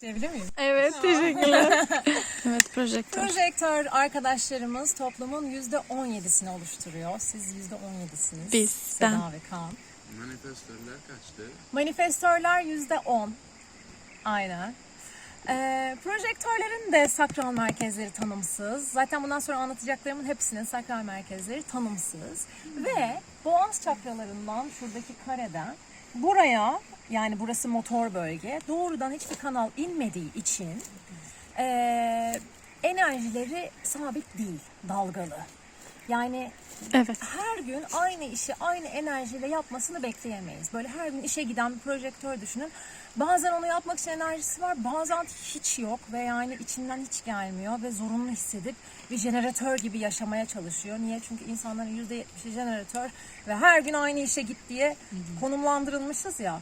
Diyebilir miyim? Evet, teşekkürler. evet, projektör. Projektör arkadaşlarımız toplumun %17'sini oluşturuyor. Siz %17'siniz. Biz, Seda ben. ve Kaan. Manifestörler kaçtı? Manifestörler %10. Aynen. Ee, projektörlerin de sakral merkezleri tanımsız. Zaten bundan sonra anlatacaklarımın hepsinin sakral merkezleri tanımsız. Ve boğaz çakralarından şuradaki kareden buraya yani burası motor bölge doğrudan hiçbir kanal inmediği için ee, enerjileri sabit değil, dalgalı. Yani Evet. her gün aynı işi aynı enerjiyle yapmasını bekleyemeyiz. Böyle her gün işe giden bir projektör düşünün. Bazen onu yapmak için enerjisi var, bazen hiç yok ve yani içinden hiç gelmiyor ve zorunlu hissedip bir jeneratör gibi yaşamaya çalışıyor. Niye? Çünkü insanların %70'i jeneratör ve her gün aynı işe git diye konumlandırılmışız ya.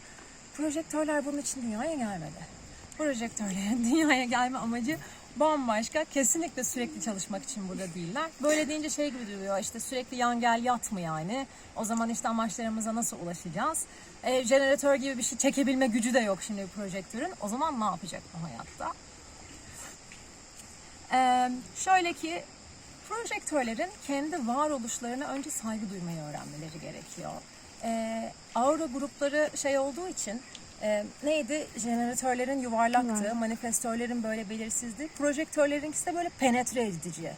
Projektörler bunun için dünyaya gelmedi. Projektörlerin dünyaya gelme amacı bambaşka. Kesinlikle sürekli çalışmak için burada değiller. Böyle deyince şey gibi duruyor işte sürekli yan gel yat mı yani? O zaman işte amaçlarımıza nasıl ulaşacağız? E, jeneratör gibi bir şey çekebilme gücü de yok şimdi projektörün. O zaman ne yapacak bu hayatta? Ee, şöyle ki projektörlerin kendi varoluşlarına önce saygı duymayı öğrenmeleri gerekiyor. Ee, aura grupları şey olduğu için e, neydi? Jeneratörlerin yuvarlaktı, manifestörlerin böyle belirsizdi. Projektörlerinkisi de böyle penetre edici.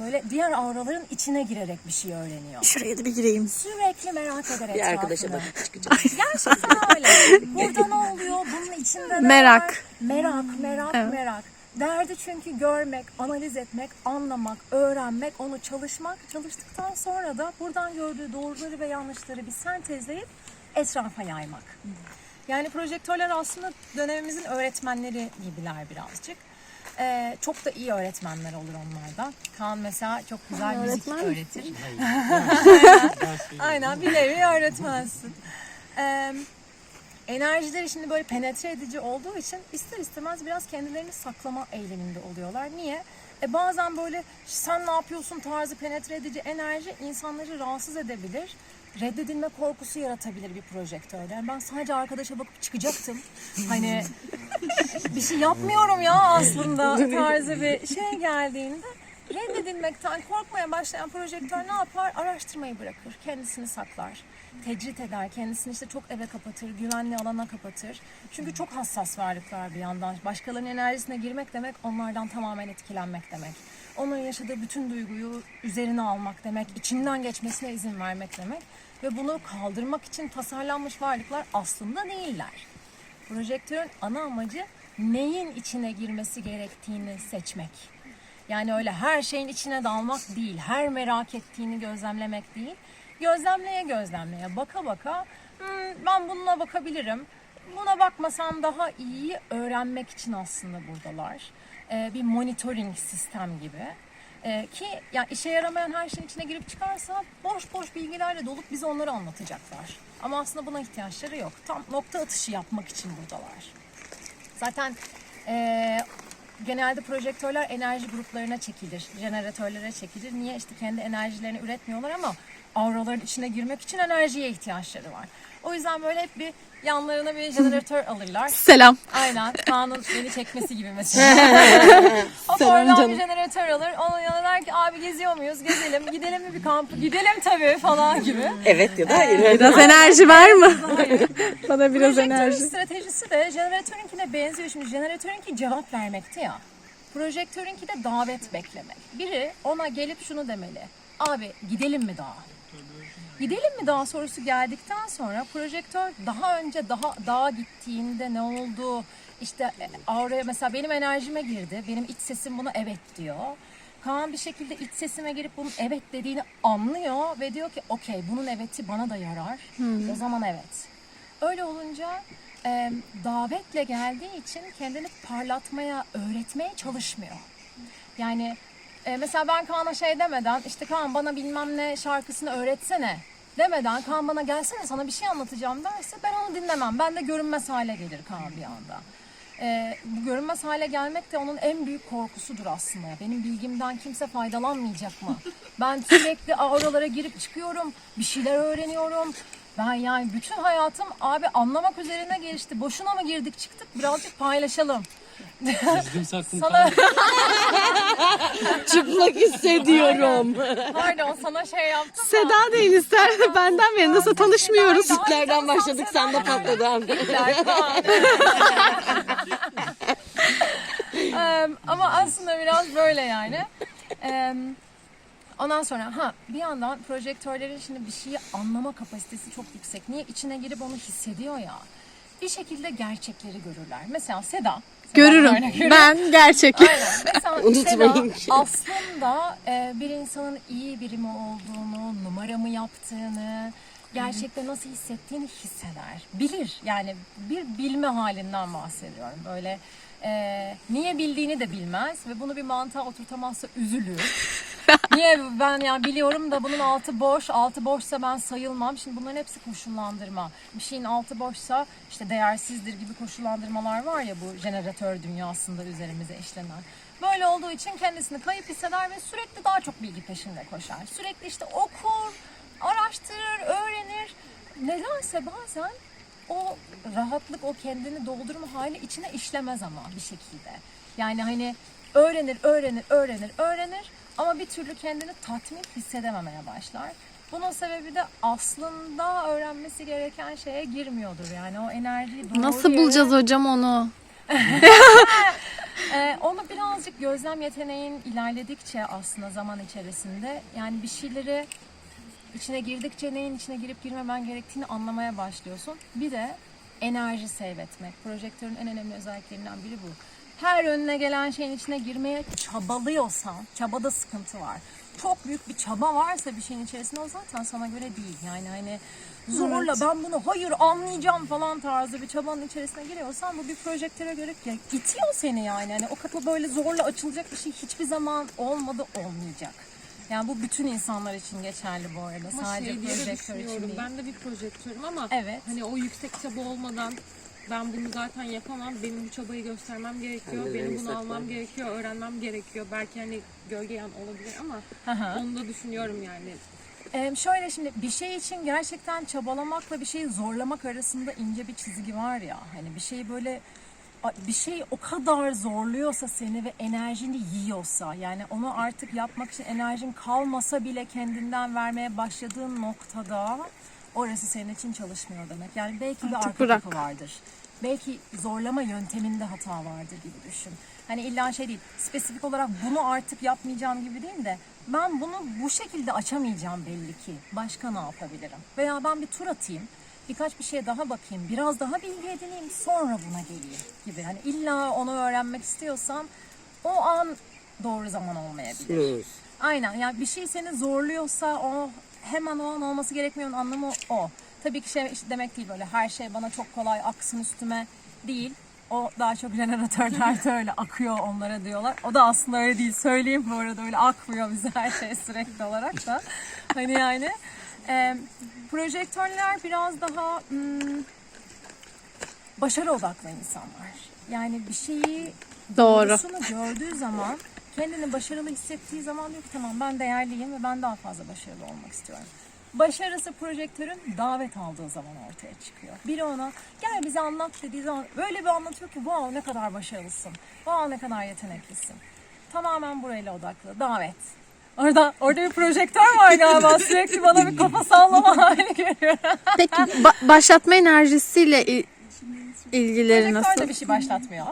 Böyle diğer auraların içine girerek bir şey öğreniyor. Şuraya da bir gireyim. Sürekli merak ederek Bir arkadaşa çıkacak. Gerçekten öyle. Burada ne oluyor? Bunun içinde ne Merak. var? Merak, merak, Evet. merak. Derdi çünkü görmek, analiz etmek, anlamak, öğrenmek, onu çalışmak. Çalıştıktan sonra da buradan gördüğü doğruları ve yanlışları bir sentezleyip etrafa yaymak. Yani projektörler aslında dönemimizin öğretmenleri gibiler birazcık. Ee, çok da iyi öğretmenler olur onlardan. Kaan mesela çok güzel müzik öğretmen öğretir. Aynen bir nevi öğretmensin. Ee, enerjileri şimdi böyle penetre edici olduğu için ister istemez biraz kendilerini saklama eyleminde oluyorlar. Niye? E bazen böyle sen ne yapıyorsun tarzı penetre edici enerji insanları rahatsız edebilir. Reddedilme korkusu yaratabilir bir projektörde. Yani ben sadece arkadaşa bakıp çıkacaktım. Hani bir şey yapmıyorum ya aslında tarzı bir şey geldiğinde reddedilmekten korkmaya başlayan projektör ne yapar? Araştırmayı bırakır, kendisini saklar, tecrit eder, kendisini işte çok eve kapatır, güvenli alana kapatır. Çünkü çok hassas varlıklar bir yandan. Başkalarının enerjisine girmek demek onlardan tamamen etkilenmek demek. Onların yaşadığı bütün duyguyu üzerine almak demek, içinden geçmesine izin vermek demek. Ve bunu kaldırmak için tasarlanmış varlıklar aslında değiller. Projektörün ana amacı neyin içine girmesi gerektiğini seçmek. Yani öyle her şeyin içine dalmak değil, her merak ettiğini gözlemlemek değil. Gözlemleye gözlemleye, baka baka "Hmm, ben bununla bakabilirim. Buna bakmasam daha iyi öğrenmek için aslında buradalar. Ee, bir monitoring sistem gibi. Ee, ki ya işe yaramayan her şeyin içine girip çıkarsa boş boş bilgilerle dolup bize onları anlatacaklar. Ama aslında buna ihtiyaçları yok. Tam nokta atışı yapmak için buradalar. Zaten eee, genelde projektörler enerji gruplarına çekilir, jeneratörlere çekilir. Niye? İşte kendi enerjilerini üretmiyorlar ama auraların içine girmek için enerjiye ihtiyaçları var. O yüzden böyle hep bir yanlarına bir jeneratör alırlar. Selam. Aynen. Kaan'ın beni çekmesi gibi mesela. o Selam oradan canım. bir jeneratör alır. Onun yanına der ki abi geziyor muyuz? Gezelim. Gidelim mi bir kampa? Gidelim tabii falan gibi. Evet ya da hayır. Biraz enerji var mı? Bana biraz Projektörün enerji. stratejisi de jeneratörünkine benziyor. Şimdi jeneratörünki cevap vermekti ya. Projektörünki de davet beklemek. Biri ona gelip şunu demeli. Abi gidelim mi dağa? Gidelim mi dağa sorusu geldikten sonra projektör daha önce daha dağa gittiğinde ne oldu? İşte e, auraya mesela benim enerjime girdi. Benim iç sesim buna evet diyor. Kaan bir şekilde iç sesime girip bunun evet dediğini anlıyor ve diyor ki okey bunun eveti bana da yarar. O zaman evet. Öyle olunca e, davetle geldiği için kendini parlatmaya, öğretmeye çalışmıyor. Yani e, mesela ben Kaan'a şey demeden işte Kaan bana bilmem ne şarkısını öğretsene demeden Kaan bana gelsene sana bir şey anlatacağım derse ben onu dinlemem. Ben de görünmez hale gelir Kaan bir anda. E, bu görünmez hale gelmek de onun en büyük korkusudur aslında. Benim bilgimden kimse faydalanmayacak mı? Ben sürekli oralara girip çıkıyorum, bir şeyler öğreniyorum. Ben yani bütün hayatım abi anlamak üzerine geçti. Boşuna mı girdik çıktık birazcık paylaşalım. Çizdim saklım Sana Çıplak hissediyorum. pardon sana şey yaptım. da- Seda değil ister benden verin. Nasıl tanışmıyoruz. Nereden başladık sen de patladın. Em, ama aslında biraz böyle yani. Em, ondan sonra ha bir yandan projektörlerin şimdi bir şeyi anlama kapasitesi çok yüksek. Niye? içine girip onu hissediyor ya. Bir şekilde gerçekleri görürler. Mesela Seda. Görürüm. Ben gerçek. Aynen. Mesela Unutmayın Seda ki. aslında e, bir insanın iyi biri mi olduğunu, numara mı yaptığını, gerçekten nasıl hissettiğini hisseder. Bilir. Yani bir bilme halinden bahsediyorum. Böyle e, niye bildiğini de bilmez ve bunu bir mantığa oturtamazsa üzülür. Niye ben yani biliyorum da bunun altı boş, altı boşsa ben sayılmam. Şimdi bunların hepsi koşullandırma. Bir şeyin altı boşsa işte değersizdir gibi koşullandırmalar var ya bu jeneratör dünyasında üzerimize işlenen. Böyle olduğu için kendisini kayıp hisseder ve sürekli daha çok bilgi peşinde koşar. Sürekli işte okur, araştırır, öğrenir. Nedense bazen o rahatlık, o kendini doldurma hali içine işlemez ama bir şekilde. Yani hani öğrenir, öğrenir, öğrenir, öğrenir ama bir türlü kendini tatmin hissedememeye başlar. Bunun sebebi de aslında öğrenmesi gereken şeye girmiyordur. Yani o enerjiyi doğru Nasıl yere- bulacağız hocam onu? Ee, onu birazcık gözlem yeteneğin ilerledikçe aslında zaman içerisinde yani bir şeyleri içine girdikçe neyin içine girip girmemen gerektiğini anlamaya başlıyorsun. Bir de enerji seyretmek. Projektörün en önemli özelliklerinden biri bu. Her önüne gelen şeyin içine girmeye çabalıyorsan, çabada sıkıntı var. Çok büyük bir çaba varsa bir şeyin içerisinde o zaten sana göre değil. Yani hani zorla ben bunu hayır anlayacağım falan tarzı bir çabanın içerisine giriyorsan bu bir projektöre göre ya, itiyor seni yani. Hani o kapı böyle zorla açılacak bir şey hiçbir zaman olmadı olmayacak. Yani bu bütün insanlar için geçerli bu arada. Ama Sadece şey diye de projektör için düşünüyorum. değil. Ben de bir projektörüm ama Evet. hani o yüksek çaba olmadan ben bunu zaten yapamam. Benim bu çabayı göstermem gerekiyor. De Benim en bunu almam ben. gerekiyor. Öğrenmem gerekiyor. Belki hani gölge yan olabilir ama Hı hı. onu da düşünüyorum yani. Ee, şöyle şimdi bir şey için gerçekten çabalamakla bir şeyi zorlamak arasında ince bir çizgi var ya. Hani bir şeyi böyle bir şey o kadar zorluyorsa seni ve enerjini yiyorsa yani onu artık yapmak için enerjin kalmasa bile kendinden vermeye başladığın noktada orası senin için çalışmıyor demek. Yani belki bir arka bırak. kapı vardır. Belki zorlama yönteminde hata vardır gibi düşün. Hani illa şey değil, spesifik olarak bunu artık yapmayacağım gibi değil de ben bunu bu şekilde açamayacağım belli ki. Başka ne yapabilirim? Veya ben bir tur atayım, birkaç bir şeye daha bakayım, biraz daha bilgi edineyim, sonra buna geleyim gibi. Hani illa onu öğrenmek istiyorsam o an doğru zaman olmayabilir. Aynen yani bir şey seni zorluyorsa o hemen o an olması gerekmiyor'un anlamı o. Tabii ki şey demek değil böyle her şey bana çok kolay aksın üstüme değil. O daha çok jeneratörlerde öyle akıyor onlara diyorlar. O da aslında öyle değil. Söyleyeyim bu arada öyle akmıyor bize her şey sürekli olarak da. Hani yani e, projektörler biraz daha hmm, başarı odaklı insanlar. Yani bir şeyi Doğru. doğrusunu gördüğü zaman kendini başarılı hissettiği zaman diyor ki tamam ben değerliyim ve ben daha fazla başarılı olmak istiyorum. Başarısı projektörün davet aldığı zaman ortaya çıkıyor. Biri ona gel bize anlat dediği zaman böyle bir anlatıyor ki wow ne kadar başarılısın. Wow ne kadar yeteneklisin. Tamamen burayla odaklı. Davet. Orada orada bir projektör var galiba. Sürekli bana bir kafa sallama hali geliyor. Peki ba- başlatma enerjisiyle il- ilgileri Projektör nasıl? de bir şey başlatmıyor.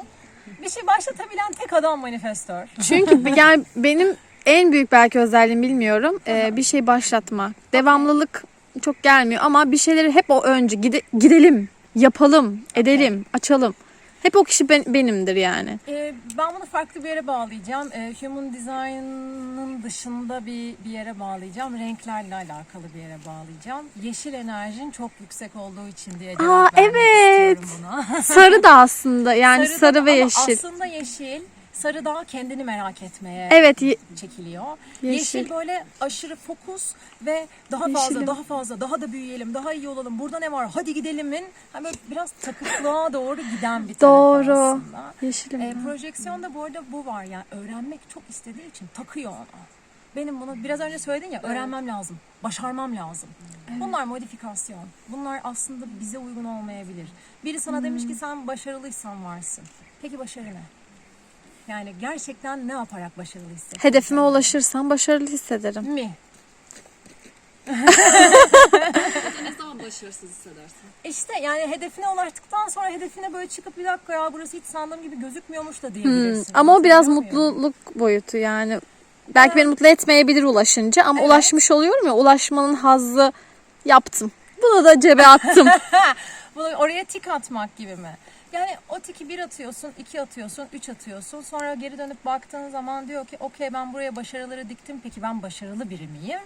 Bir şey başlatabilen tek adam manifestör. Çünkü yani benim en büyük belki özelliğim bilmiyorum. Ee, bir şey başlatma. Devamlılık çok gelmiyor ama bir şeyleri hep o önce gide- gidelim, yapalım, edelim, açalım. Hep o kişi ben- benimdir yani. Ee, ben bunu farklı bir yere bağlayacağım. Ee, human design'ın dışında bir, bir yere bağlayacağım. Renklerle alakalı bir yere bağlayacağım. Yeşil enerjin çok yüksek olduğu için diye cevap Aa, vermek evet. istiyorum buna. Sarı da aslında yani Sarı sarı, da- ve ama yeşil. Aslında yeşil, sarı daha kendini merak etmeye Evet, çekiliyor. Yeşil. Yeşil. böyle aşırı fokus ve daha fazla, Yeşilim. daha fazla, daha da büyüyelim, daha iyi olalım. Burada ne var? Hadi gidelimin. Hani böyle biraz takıklığa doğru giden bir tarafı Doğru. aslında. yeşilim. E, projeksiyonda bu arada bu var yani öğrenmek çok istediği için takıyor ona. Benim bunu biraz önce söyledin ya öğrenmem lazım, başarmam lazım. Bunlar modifikasyon. Bunlar aslında bize uygun olmayabilir. Biri sana demiş ki sen başarılıysan varsın. Peki başarı ne? Yani gerçekten ne yaparak başarılı hissederim? Hedefime ulaşırsam başarılı hissederim. Mi? Ne zaman başarısız hissedersin? İşte yani hedefine ulaştıktan sonra hedefine böyle çıkıp bir dakika ya burası hiç sandığım gibi gözükmüyormuş da diyebilirsin. Hmm, Ama o biraz mutluluk boyutu yani. Belki beni mutlu etmeyebilir ulaşınca ama ulaşmış oluyorum ya ulaşmanın hazzı yaptım. Bunu da cebe attım. Bunu oraya tik atmak gibi mi? Yani o tiki bir atıyorsun, iki atıyorsun, üç atıyorsun. Sonra geri dönüp baktığın zaman diyor ki okey ben buraya başarıları diktim. Peki ben başarılı biri miyim?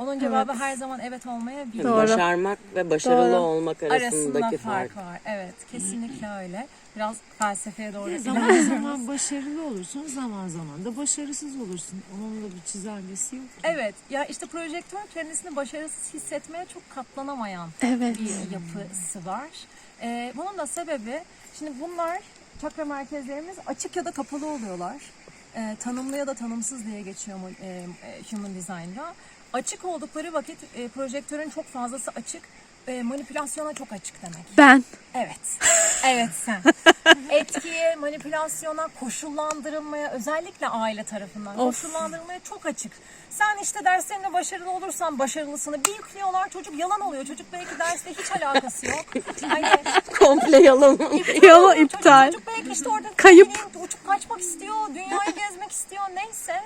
Onun cevabı her zaman evet olmayabilir. Doğru. Başarmak ve başarılı Doğru. olmak Arasında arasındaki fark fark. var. Evet kesinlikle öyle. Biraz felsefeye doğru Zaman zaman başarılı olursun, zaman zaman da başarısız olursun. Onun da bir çizelgesi yok. Evet ya işte projektör kendisini başarısız hissetmeye çok katlanamayan evet. bir yapısı var. Ee, bunun da sebebi şimdi bunlar çakra merkezlerimiz açık ya da kapalı oluyorlar. Ee, tanımlı ya da tanımsız diye geçiyor e, e, Human Design'da. Açık oldukları vakit e, projektörün çok fazlası açık. E, manipülasyona çok açık demek. Ben. Evet. Evet sen. Etkiye, manipülasyona, koşullandırılmaya, özellikle aile tarafından koşullandırılmaya çok açık. Sen işte derslerinde başarılı olursan başarılısını bir yüklüyorlar. Çocuk yalan oluyor. Çocuk belki derste hiç alakası yok. Hani Komple yalan. Yalan çocuk- iptal. Çocuk belki işte orada Kayıp. uçup kaçmak istiyor, dünyayı gezmek istiyor neyse.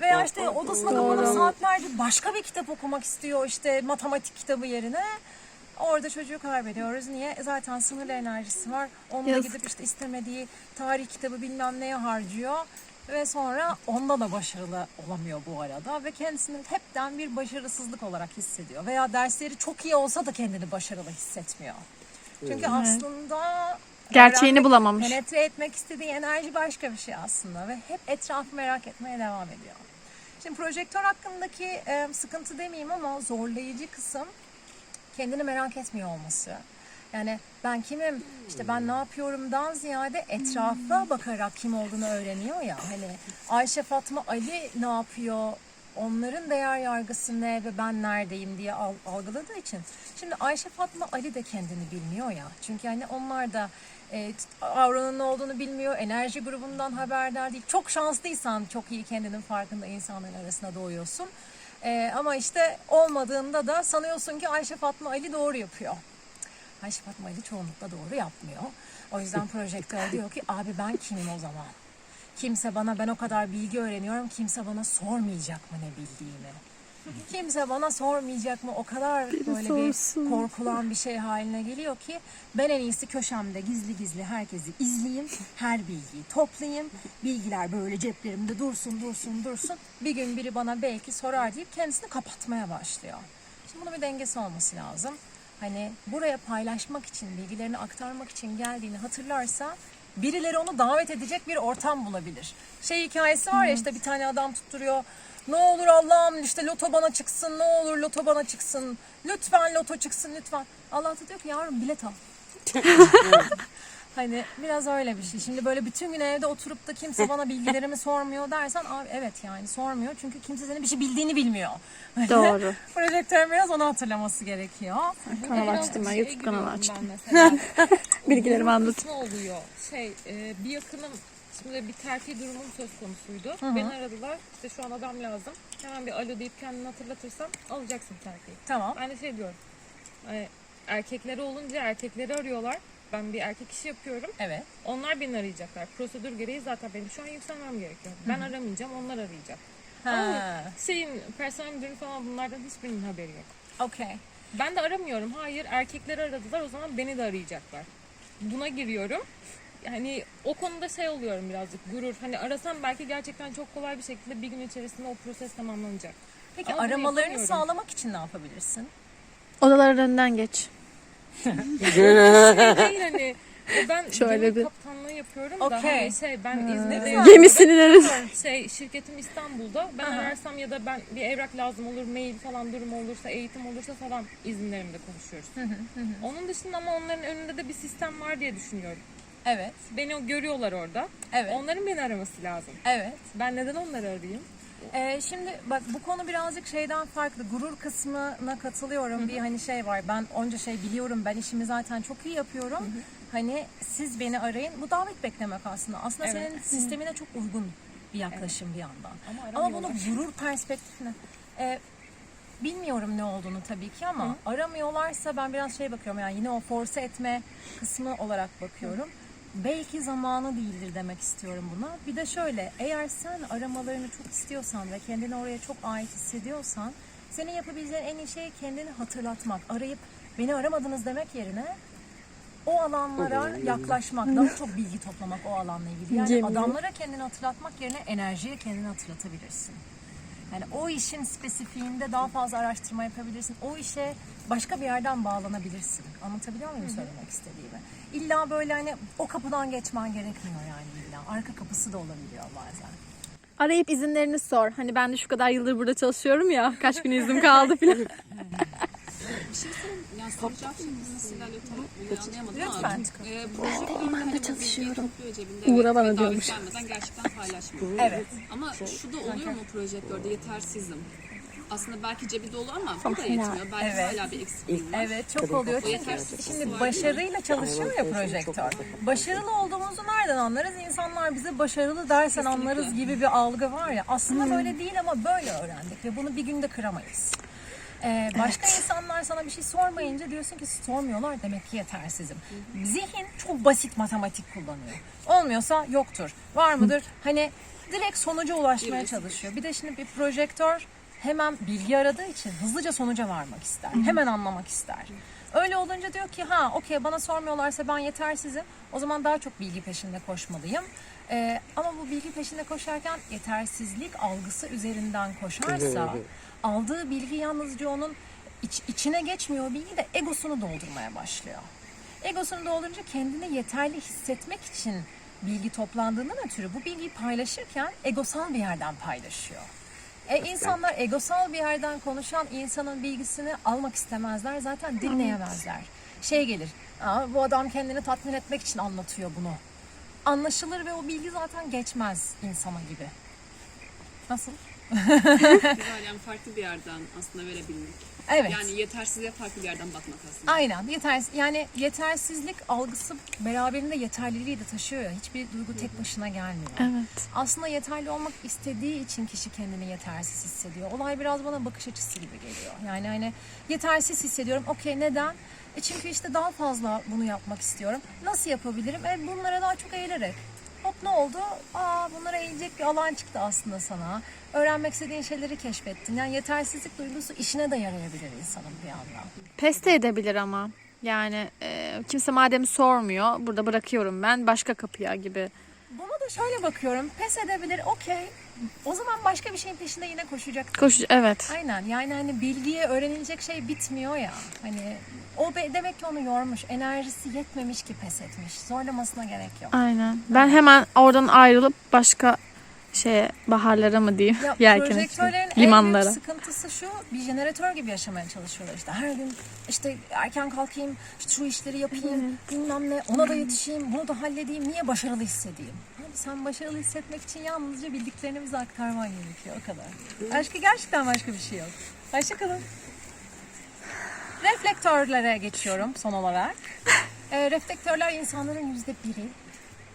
Veya işte odasına kapanıp saatlerce başka bir kitap okumak istiyor işte matematik kitabı yerine. Orada çocuğu kaybediyoruz. Niye? E Zaten sınırlı enerjisi var. Onu da Yazık. gidip işte istemediği tarih kitabı bilmem neye harcıyor. Ve sonra onda da başarılı olamıyor bu arada. Ve kendisini hepten bir başarısızlık olarak hissediyor. Veya dersleri çok iyi olsa da kendini başarılı hissetmiyor. Çünkü aslında Gerçeğini öğrenmek, bulamamış. Penetre etmek istediği enerji başka bir şey aslında. Ve hep etrafı merak etmeye devam ediyor. Şimdi projektör hakkındaki e, sıkıntı demeyeyim ama zorlayıcı kısım kendini merak etmiyor olması. Yani ben kimim, işte ben ne yapıyorumdan ziyade etrafa bakarak kim olduğunu öğreniyor ya. Hani Ayşe, Fatma, Ali ne yapıyor, onların değer yargısı ne ve ben neredeyim diye al- algıladığı için. Şimdi Ayşe, Fatma, Ali de kendini bilmiyor ya. Çünkü hani onlar da e, auranın ne olduğunu bilmiyor, enerji grubundan haberdar değil. Çok şanslıysan çok iyi kendinin farkında insanların arasında doğuyorsun. Ee, ama işte olmadığında da sanıyorsun ki Ayşe Fatma Ali doğru yapıyor. Ayşe Fatma Ali çoğunlukla doğru yapmıyor. O yüzden projektör diyor ki abi ben kimim o zaman? Kimse bana ben o kadar bilgi öğreniyorum kimse bana sormayacak mı ne bildiğimi? Kimse bana sormayacak mı? O kadar böyle sorsun. bir korkulan bir şey haline geliyor ki ben en iyisi köşemde gizli gizli herkesi izleyeyim. Her bilgiyi toplayayım. Bilgiler böyle ceplerimde dursun dursun dursun. Bir gün biri bana belki sorar deyip kendisini kapatmaya başlıyor. Şimdi bunun bir dengesi olması lazım. Hani buraya paylaşmak için, bilgilerini aktarmak için geldiğini hatırlarsa birileri onu davet edecek bir ortam bulabilir. Şey hikayesi var ya işte bir tane adam tutturuyor. Ne olur Allah'ım işte loto bana çıksın, ne olur loto bana çıksın. Lütfen loto çıksın lütfen. Allah da diyor ki yavrum bilet al. Hani biraz öyle bir şey. Şimdi böyle bütün gün evde oturup da kimse bana bilgilerimi sormuyor dersen abi evet yani sormuyor. Çünkü kimse senin bir şey bildiğini bilmiyor. Doğru. Projektörün biraz onu hatırlaması gerekiyor. Kanal Biraz açtım ben. şeye YouTube kanalı açtım. Ben mesela. Bilgilerimi anlat. Ne oluyor? Şey, e, bir yakınım şimdi bir terfi durumum söz konusuydu. Beni aradılar. İşte şu an adam lazım. Hemen bir alo deyip kendini hatırlatırsam alacaksın terfiyi. Tamam. Ben de şey diyorum. Hani erkekleri olunca erkekleri arıyorlar. Ben bir erkek işi yapıyorum. Evet. Onlar beni arayacaklar. Prosedür gereği zaten benim şu an yükselmem gerekiyor. Ben aramayacağım, onlar arayacak. Ha. Şeyin, personel müdürü falan bunlardan hiçbirinin haberi yok. Okey. Ben de aramıyorum. Hayır, erkekleri aradılar. O zaman beni de arayacaklar. Buna giriyorum. Yani o konuda şey oluyorum birazcık gurur. Hani arasam belki gerçekten çok kolay bir şekilde bir gün içerisinde o proses tamamlanacak. Peki Ama aramalarını sağlamak için ne yapabilirsin? Odaların önünden geç. şey değil hani ben Şöyle gemi bir- kaptanlığı yapıyorum da Okey. hani şey ben İzmir'de. Gemisinin önünden. Şey şirketim İstanbul'da. Ben Aha. ararsam ya da ben bir evrak lazım olur, mail falan durum olursa, eğitim olursa falan izinlerimde konuşuyoruz. Onun dışında ama onların önünde de bir sistem var diye düşünüyorum. Evet. Beni o- görüyorlar orada. Evet. Onların beni araması lazım. Evet. Ben neden onları arayayım? Ee, şimdi bak bu konu birazcık şeyden farklı. Gurur kısmına katılıyorum. Bir hani şey var. Ben onca şey biliyorum. Ben işimi zaten çok iyi yapıyorum. Hani siz beni arayın. Bu davet beklemek aslında. Aslında Evet. senin sistemine çok uygun bir yaklaşım bir yandan. Ama Ama bunu gurur perspektifine e, bilmiyorum ne olduğunu tabii ki ama aramıyorlarsa ben biraz şey bakıyorum yani yine o force etme kısmı olarak bakıyorum. Belki zamanı değildir demek istiyorum buna. Bir de şöyle eğer sen aramalarını çok istiyorsan ve kendini oraya çok ait hissediyorsan senin yapabileceğin en iyi şey kendini hatırlatmak. Arayıp beni aramadınız demek yerine o alanlara yaklaşmak, daha çok bilgi toplamak o alanla ilgili. Yani adamlara kendini hatırlatmak yerine enerjiye kendini hatırlatabilirsin. Yani o işin spesifiğinde daha fazla araştırma yapabilirsin. O işe başka bir yerden bağlanabilirsin. Anlatabiliyor muyum söylemek istediğimi? İlla böyle hani o kapıdan geçmen gerekmiyor yani illa. Arka kapısı da olabiliyor bazen. Arayıp izinlerini sor. Hani ben de şu kadar yıldır burada çalışıyorum ya. Kaç gün iznim kaldı falan. Yani soracağım şimdi nasıl ilerliyor tam olayı anlayamadım Lütfen. ama e, projektörün ben de çalışıyorum. Uğur'a bana diyormuş. gelmeden gerçekten paylaşmıyor. Evet. Ama şu da oluyor mu projektörde yetersizim. Aslında belki cebi dolu ama bu da yetmiyor. Belki Evet. hala bir eksikliğim var. Evet çok oluyor çünkü şimdi başarıyla çalışıyor ya projektör. Başarılı olduğumuzu nereden anlarız? İnsanlar bize başarılı dersen anlarız gibi bir algı var ya. Aslında böyle değil ama böyle öğrendik ve bunu bir günde kıramayız. Ee, başka insanlar sana bir şey sormayınca diyorsun ki sormuyorlar demek ki yetersizim. Zihin çok basit matematik kullanıyor. Olmuyorsa yoktur. Var mıdır? Hani direkt sonuca ulaşmaya çalışıyor. Bir de şimdi bir projektör hemen bilgi aradığı için hızlıca sonuca varmak ister. Hemen anlamak ister. Öyle olunca diyor ki ha okey bana sormuyorlarsa ben yetersizim. O zaman daha çok bilgi peşinde koşmalıyım. Ee, ama bu bilgi peşinde koşarken yetersizlik algısı üzerinden koşarsa aldığı bilgi yalnızca onun iç- içine geçmiyor o bilgi de egosunu doldurmaya başlıyor. Egosunu doldurunca kendini yeterli hissetmek için bilgi toplandığından ötürü bu bilgiyi paylaşırken egosal bir yerden paylaşıyor. E, insanlar egosal bir yerden konuşan insanın bilgisini almak istemezler. Zaten dinleyemezler. Şey gelir, Aa, bu adam kendini tatmin etmek için anlatıyor bunu. Anlaşılır ve o bilgi zaten geçmez insana gibi. Nasıl? Güzel yani farklı bir yerden aslında verebilmek. Evet. Yani yetersizliğe farklı bir yerden bakmak aslında. Aynen. Yetersiz, yani yetersizlik algısı beraberinde yeterliliği de taşıyor ya. Hiçbir duygu tek başına gelmiyor. Evet. Aslında yeterli olmak istediği için kişi kendini yetersiz hissediyor. Olay biraz bana bakış açısı gibi geliyor. Yani hani yetersiz hissediyorum. Okey neden? E çünkü işte daha fazla bunu yapmak istiyorum. Nasıl yapabilirim? E bunlara daha çok eğilerek. Ne oldu? Aa bunlara eğilecek bir alan çıktı aslında sana. Öğrenmek istediğin şeyleri keşfettin. Yani yetersizlik duygusu işine de yarayabilir insanın bir yandan. Pes de edebilir ama. Yani e, kimse madem sormuyor burada bırakıyorum ben başka kapıya gibi. Buna da şöyle bakıyorum. Pes edebilir. Okey. O zaman başka bir şeyin peşinde yine koşacak. Koş evet. Aynen. Yani hani bilgiye öğrenilecek şey bitmiyor ya. Hani o be- demek ki onu yormuş. Enerjisi yetmemiş ki pes etmiş. Zorlamasına gerek yok. Aynen. Ben hemen oradan ayrılıp başka şeye baharlara mı diyeyim Ya yelken açıyorum. en limanlara. büyük sıkıntısı şu. Bir jeneratör gibi yaşamaya çalışıyorlar işte. Her gün işte erken kalkayım, şu işleri yapayım, bilmem ne, ona da yetişeyim, bunu da halledeyim. Niye başarılı hissedeyim? Sen başarılı hissetmek için yalnızca bildiklerini bize aktarman gerekiyor o kadar. Başka gerçekten başka bir şey yok. Hoşçakalın. Reflektörlere geçiyorum son olarak. Ee, reflektörler insanların yüzde biri.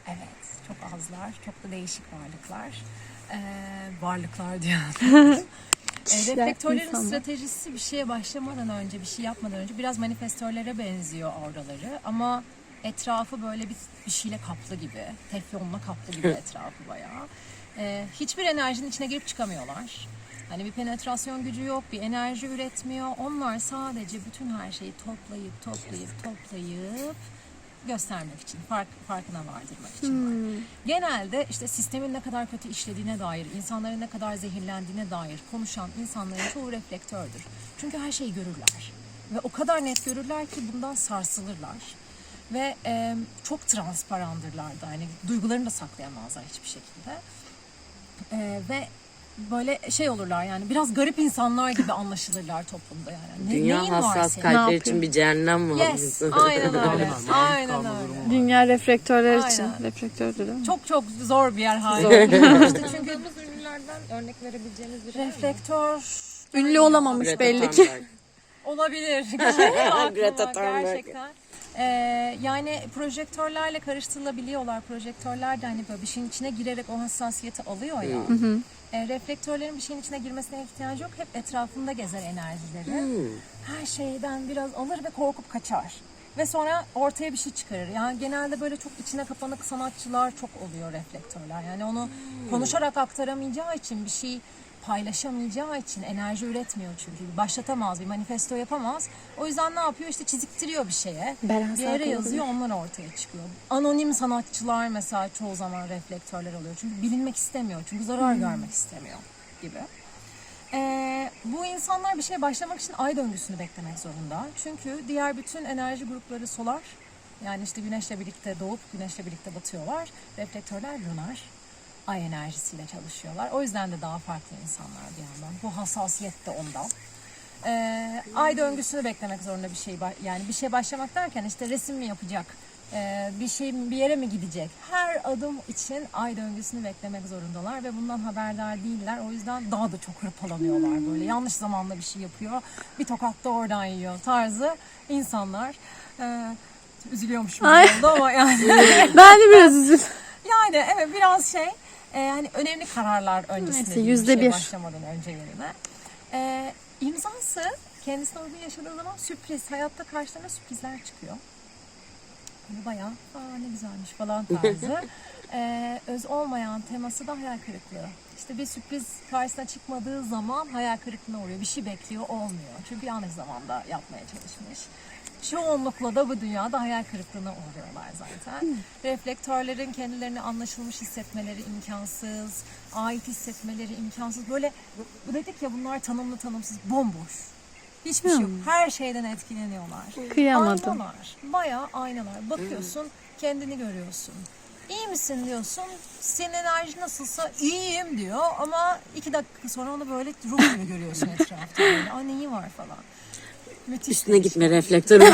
Evet, çok azlar, çok da değişik varlıklar. Ee, varlıklar diyorum. E, reflektörlerin insanlar. stratejisi bir şeye başlamadan önce, bir şey yapmadan önce biraz manifestörlere benziyor auraları. Ama etrafı böyle bir, bir şeyle kaplı gibi, teflonla kaplı gibi etrafı bayağı. Ee, hiçbir enerjinin içine girip çıkamıyorlar. Hani bir penetrasyon gücü yok, bir enerji üretmiyor. Onlar sadece bütün her şeyi toplayıp toplayıp toplayıp göstermek için, fark, farkına vardırmak için var. Genelde işte sistemin ne kadar kötü işlediğine dair, insanların ne kadar zehirlendiğine dair konuşan insanların çoğu reflektördür. Çünkü her şeyi görürler. Ve o kadar net görürler ki bundan sarsılırlar. Ve e, çok transparandırlar da. Hani duygularını da saklayamazlar hiçbir şekilde. E, ve böyle şey olurlar yani biraz garip insanlar gibi anlaşılırlar toplumda yani. Ne- Dünya hassas kalpler için bir cehennem var. Yes, aynen öyle. aynen öyle. Dünya reflektörler Aynen. için. Reflektör değil mi? Çok çok zor bir yer haline. İşte çünkü ünlülerden örnek verebileceğiniz bir şey reflektör Ünlü olamamış Greta belli ki. Olabilir. Greta Thunberg. Gerçekten. Ee, yani projektörlerle karıştırılabiliyorlar. Projektörler de hani böyle bir şeyin içine girerek o hassasiyeti alıyor ya. E, reflektörlerin bir şeyin içine girmesine ihtiyacı yok. Hep etrafında gezer enerjileri. Her şeyden biraz alır ve korkup kaçar. Ve sonra ortaya bir şey çıkarır. Yani genelde böyle çok içine kapanık sanatçılar çok oluyor reflektörler. Yani onu konuşarak aktaramayacağı için bir şey paylaşamayacağı için enerji üretmiyor çünkü. Başlatamaz, bir manifesto yapamaz. O yüzden ne yapıyor? İşte çiziktiriyor bir şeye. Beren bir yere Saat yazıyor, onlar ortaya çıkıyor. Anonim sanatçılar mesela çoğu zaman reflektörler oluyor. Çünkü bilinmek istemiyor. Çünkü zarar görmek istemiyor gibi. Ee, bu insanlar bir şeye başlamak için ay döngüsünü beklemek zorunda. Çünkü diğer bütün enerji grupları solar. Yani işte güneşle birlikte doğup güneşle birlikte batıyorlar. Reflektörler lunar. Ay enerjisiyle çalışıyorlar. O yüzden de daha farklı insanlar bir yandan. Bu hassasiyet de ondan. Ee, ay döngüsünü beklemek zorunda bir şey yani bir şey başlamak derken işte resim mi yapacak ee, bir şey bir yere mi gidecek her adım için ay döngüsünü beklemek zorundalar ve bundan haberdar değiller o yüzden daha da çok hırpalanıyorlar böyle yanlış zamanda bir şey yapıyor bir tokat da oradan yiyor tarzı insanlar ee, üzülüyormuşum bu ama yani Ben de biraz üzüldüm. yani evet biraz şey e, hani önemli kararlar öncesinde diyeyim, yüzde bir şey bir. başlamadan önce yerine. E, imzası kendisine uygun yaşadığı zaman sürpriz. Hayatta karşılarına sürprizler çıkıyor. Hani bayağı aa ne güzelmiş falan tarzı. e, öz olmayan teması da hayal kırıklığı. İşte bir sürpriz karşısına çıkmadığı zaman hayal kırıklığına uğruyor. Bir şey bekliyor olmuyor. Çünkü yanlış zamanda yapmaya çalışmış. Çoğunlukla da bu dünyada hayal kırıklığına uğruyorlar zaten. Reflektörlerin kendilerini anlaşılmış hissetmeleri imkansız, ait hissetmeleri imkansız. Böyle bu dedik ya bunlar tanımlı tanımsız, bomboş. Hiçbir şey yok. Her şeyden etkileniyorlar. Kıyamadım. Aynalar. Bayağı aynalar. Bakıyorsun kendini görüyorsun. İyi misin diyorsun. Senin enerji nasılsa iyiyim diyor ama iki dakika sonra onu böyle ruh gibi görüyorsun etrafta. Böyle. Aa neyi var falan. Müthiş. Üstüne gitme reflektörüm.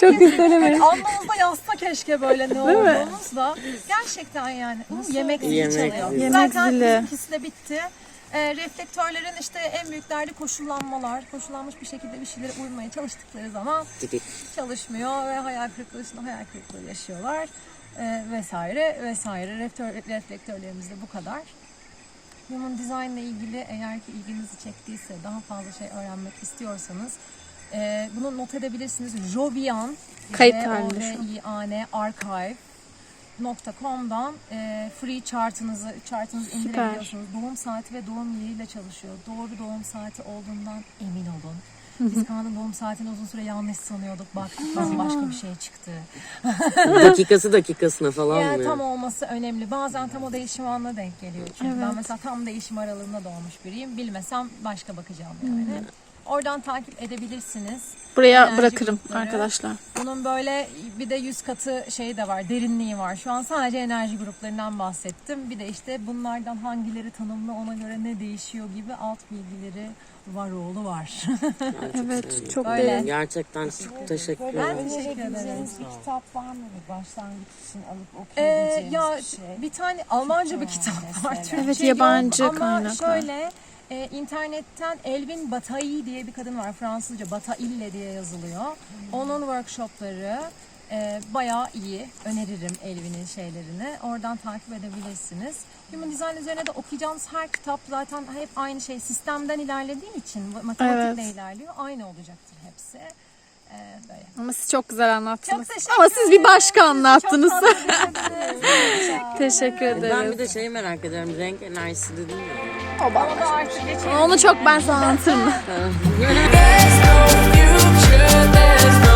Çok istemedim. Alnımızda yazsa keşke böyle ne olduğumuz da. Gerçekten yani. Hı, yemek zili Yemek çalıyor. zili. Yemek Zaten zili. bizimkisi de bitti. Ee, reflektörlerin işte en büyük derdi koşullanmalar. Koşullanmış bir şekilde bir şeylere uymaya çalıştıkları zaman çalışmıyor ve hayal kırıklığı üstüne hayal kırıklığı yaşıyorlar. Ee, vesaire vesaire. Reflektör, reflektörlerimiz de bu kadar. Human Design ile ilgili eğer ki ilginizi çektiyse daha fazla şey öğrenmek istiyorsanız e, bunu not edebilirsiniz. Jovian Kayıt. R-O-V-I-A-N Archive .com'dan e, free chartınızı chartınızı indirebiliyorsunuz. Doğum saati ve doğum yeriyle çalışıyor. Doğru doğum saati olduğundan emin olun. Biz Kaan'ın doğum saatini uzun süre yanlış sanıyorduk. Baktık bambaşka bir şey çıktı. Dakikası dakikasına falan Yani mı? tam olması önemli. Bazen tam o değişim anına denk geliyor. Çünkü ben mesela tam değişim aralığında doğmuş biriyim. Bilmesem başka bakacağım yani. Oradan takip edebilirsiniz. Buraya Enerji bırakırım grupları. arkadaşlar. Bunun böyle bir de yüz katı şeyi de var, derinliği var. Şu an sadece enerji gruplarından bahsettim. Bir de işte bunlardan hangileri tanımlı ona göre ne değişiyor gibi alt bilgileri var oğlu var. Evet çok Öyle. derin. Gerçekten teşekkür ederim. ben teşekkür ederim. bir kitap var mı bir başlangıç için alıp Ee, okuyabileceğimiz ya bir şey? bir tane Almanca bir kitap var. Türkçe Evet, yok. yabancı Ama kaynaklar. şöyle e, internetten Elvin Bataille diye bir kadın var. Fransızca Bataille diye yazılıyor. Onun workshopları e, bayağı iyi. Öneririm Elvin'in şeylerini. Oradan takip edebilirsiniz. Human Design üzerine de okuyacağınız her kitap zaten hep aynı şey. Sistemden ilerlediği için matematikle Evet. ilerliyor. Aynı olacaktır hepsi. E, böyle. Ama siz çok güzel anlattınız. Çok teşekkür Ama siz bir başka ederim. anlattınız. Çok tatlı. Teşekkür ederiz. Ben bir de şeyi merak ediyorum. Renk enerjisi dedin ya. Onu da artık geçelim. Onu çok ben sana anlatırım.